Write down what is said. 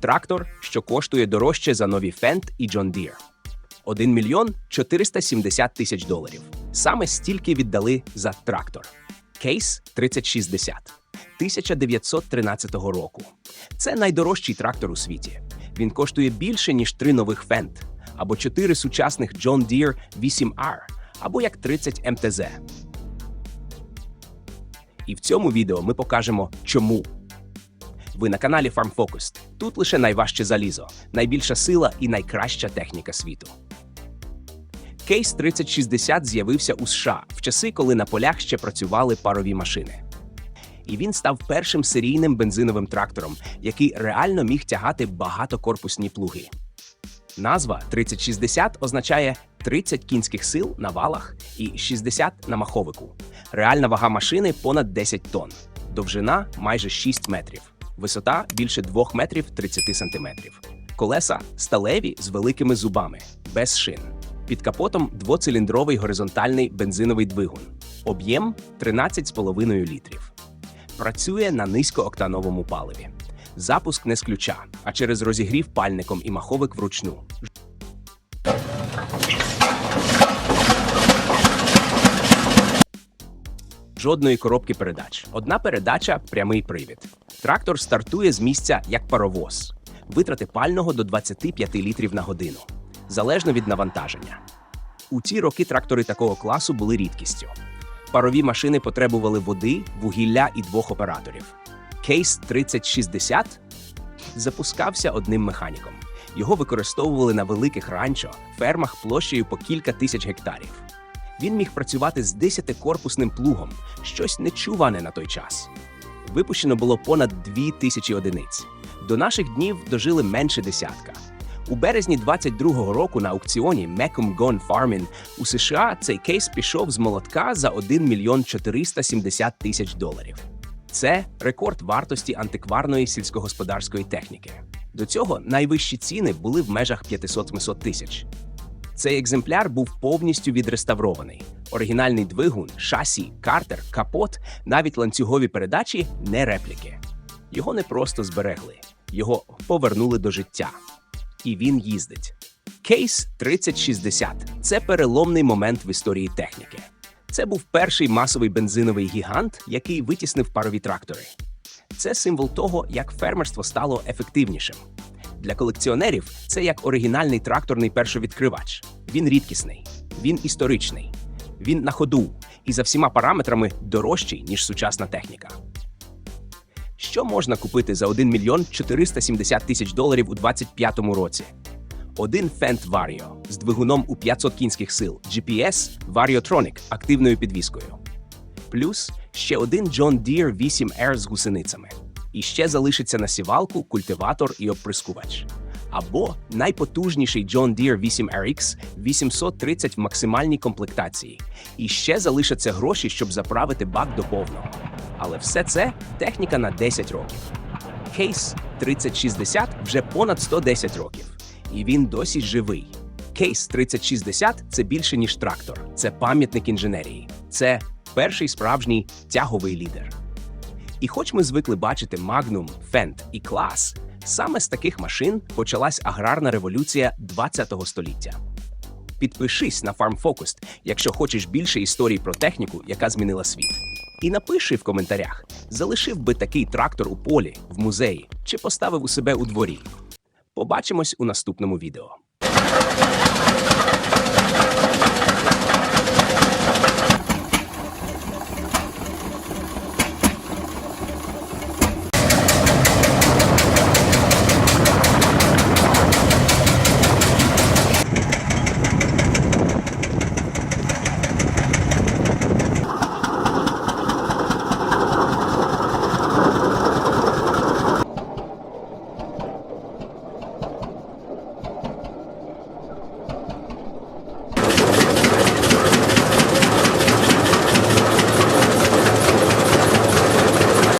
Трактор, що коштує дорожче за нові Fendt і John Deere. 1 мільйон 470 тисяч доларів. Саме стільки віддали за трактор. Кейс 3060 1913 року. Це найдорожчий трактор у світі. Він коштує більше, ніж три нових Fendt, або чотири сучасних John Deere 8R, або як 30 МТЗ. І в цьому відео ми покажемо, чому. Ви на каналі Farm Focused. Тут лише найважче залізо, найбільша сила і найкраща техніка світу. Кейс 3060 з'явився у США в часи, коли на полях ще працювали парові машини. І він став першим серійним бензиновим трактором, який реально міг тягати багатокорпусні плуги. Назва 3060 означає 30 кінських сил на валах і 60 на маховику. Реальна вага машини понад 10 тонн, довжина майже 6 метрів, висота більше 2 метрів 30 сантиметрів. Колеса сталеві з великими зубами, без шин. Під капотом двоциліндровий горизонтальний бензиновий двигун. Об'єм 13,5 літрів. Працює на низькооктановому паливі. Запуск не з ключа, а через розігрів пальником і маховик вручну. Жодної коробки передач. Одна передача прямий привід. Трактор стартує з місця як паровоз. Витрати пального до 25 літрів на годину, залежно від навантаження. У ті роки трактори такого класу були рідкістю. Парові машини потребували води, вугілля і двох операторів. Кейс 3060 запускався одним механіком. Його використовували на великих ранчо, фермах площею по кілька тисяч гектарів. Він міг працювати з 10-корпусним плугом, щось нечуване на той час. Випущено було понад 2 тисячі одиниць. До наших днів дожили менше десятка. У березні 22-го року на аукціоні Mecum Gone Farming у США цей кейс пішов з молотка за 1 мільйон 470 тисяч доларів. Це рекорд вартості антикварної сільськогосподарської техніки. До цього найвищі ціни були в межах 500-700 тисяч. Цей екземпляр був повністю відреставрований. Оригінальний двигун, шасі, картер, капот, навіть ланцюгові передачі не репліки. Його не просто зберегли, його повернули до життя. І він їздить. Кейс 3060 це переломний момент в історії техніки. Це був перший масовий бензиновий гігант, який витіснив парові трактори. Це символ того, як фермерство стало ефективнішим. Для колекціонерів це як оригінальний тракторний першовідкривач. Він рідкісний, він історичний, він на ходу і за всіма параметрами дорожчий, ніж сучасна техніка. Що можна купити за 1 мільйон 470 тисяч доларів у 2025 році? Один Fendt Vario з двигуном у 500 кінських сил, GPS Variotronic активною підвіскою. Плюс ще один John Deere 8R з гусеницями. І ще залишиться на сівалку, культиватор і обприскувач. Або найпотужніший John Deere 8RX 830 в максимальній комплектації. І ще залишаться гроші, щоб заправити бак до повного. Але все це техніка на 10 років. Кейс 3060 вже понад 110 років, і він досі живий. Кейс 3060 це більше ніж трактор, це пам'ятник інженерії, це перший справжній тяговий лідер. І хоч ми звикли бачити Magnum, Fendt і клас, саме з таких машин почалась аграрна революція 20-го століття. Підпишись на Farm Focused, якщо хочеш більше історій про техніку, яка змінила світ. І напиши в коментарях, залишив би такий трактор у полі, в музеї чи поставив у себе у дворі. Побачимось у наступному відео.